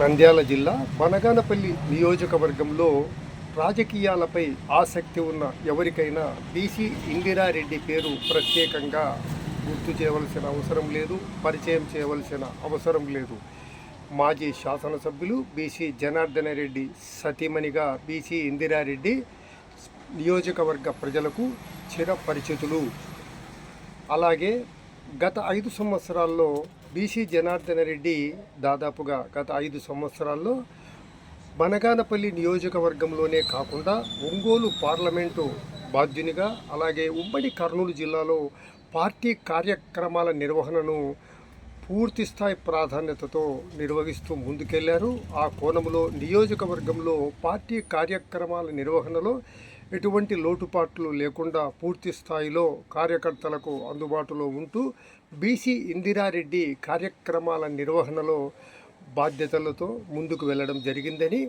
నంద్యాల జిల్లా బనగానపల్లి నియోజకవర్గంలో రాజకీయాలపై ఆసక్తి ఉన్న ఎవరికైనా బీసీ ఇందిరారెడ్డి పేరు ప్రత్యేకంగా గుర్తు చేయవలసిన అవసరం లేదు పరిచయం చేయవలసిన అవసరం లేదు. మాజీ శాసనసభ్యులు బీసీ జనార్దన రెడ్డి సతీమణిగా బీసీ ఇందిరారెడ్డి నియోజకవర్గ ప్రజలకు చిరపరిచితులు. అలాగే గత ఐదు సంవత్సరాల్లో బీసీ జనార్దన రెడ్డి దాదాపుగా గత ఐదు సంవత్సరాల్లో బనగానపల్లి నియోజకవర్గంలోనే కాకుండా ఒంగోలు పార్లమెంటు బాధ్యునిగా అలాగే ఉమ్మడి కర్నూలు జిల్లాలో పార్టీ కార్యక్రమాల నిర్వహణను పూర్తి స్థాయి ప్రాధాన్యతతో నిర్వహిస్తూ ముందుకెళ్ళారు. ఆ కోణంలో నియోజకవర్గంలో పార్టీ కార్యక్రమాల నిర్వహణలో ఎటువంటి లోటుపాట్లు లేకుండా పూర్తి స్థాయిలో కార్యకర్తలకు అందుబాటులో ఉంటూ బీసీ ఇందిరారెడ్డి కార్యక్రమాల నిర్వహణలో బాధ్యతలతో ముందుకు వెళ్ళడం జరిగిందని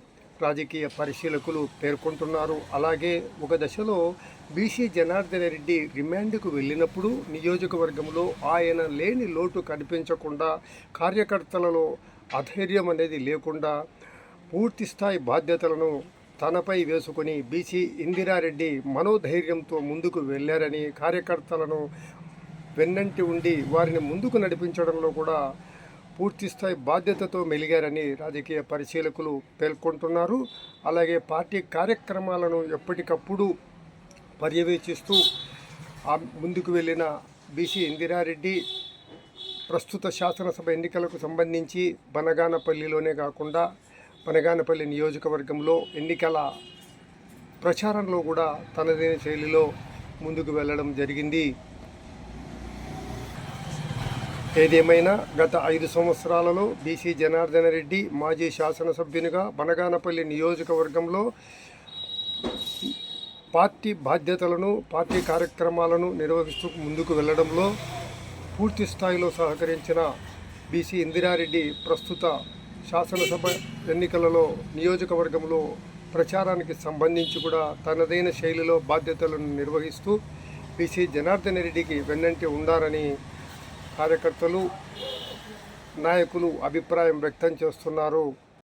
రాజకీయ పరిశీలకులు పేర్కొంటున్నారు. అలాగే ఒక దశలో బీసీ జనార్దన రెడ్డి రిమాండ్కు వెళ్ళినప్పుడు నియోజకవర్గంలో ఆయన లేని లోటు కనిపించకుండా కార్యకర్తలలో అధైర్యం అనేది లేకుండా పూర్తి స్థాయి బాధ్యతలను తనపై వేసుకొని బీసీ ఇందిరారెడ్డి మనోధైర్యంతో ముందుకు వెళ్ళారని కార్యకర్తలను వెన్నంటి ఉండి వారిని ముందుకు నడిపించడంలో కూడా పూర్తిస్థాయి బాధ్యతతో మెలిగారని రాజకీయ పరిశీలకులు పేర్కొంటున్నారు. అలాగే పార్టీ కార్యక్రమాలను ఎప్పటికప్పుడు పర్యవేక్షిస్తూ ముందుకు వెళ్ళిన బీసీ ఇందిరారెడ్డి ప్రస్తుత శాసనసభ ఎన్నికలకు సంబంధించి బనగానపల్లిలోనే కాకుండా బనగానపల్లి నియోజకవర్గంలో ఎన్నికల ప్రచారంలో కూడా తనదైన శైలిలో ముందుకు వెళ్ళడం జరిగింది. ఏదేమైనా గత ఐదు సంవత్సరాలలో బీసీ జనార్దన రెడ్డి మాజీ శాసనసభ్యునిగా బనగానపల్లి నియోజకవర్గంలో పార్టీ బాధ్యతలను పార్టీ కార్యక్రమాలను నిర్వహిస్తూ ముందుకు వెళ్ళడంలో పూర్తి స్థాయిలో సహకరించిన బీసీ ఇందిరారెడ్డి ప్రస్తుత శాసనసభ ఎన్నికలలో నియోజకవర్గంలో ప్రచారానికి సంబంధించి కూడా తనదైన శైలిలో బాధ్యతలను నిర్వహిస్తూ బీసీ జనార్దన రెడ్డికి వెన్నంటి ఉండాలని కార్యకర్తలు నాయకులు అభిప్రాయం వ్యక్తం చేస్తున్నారు.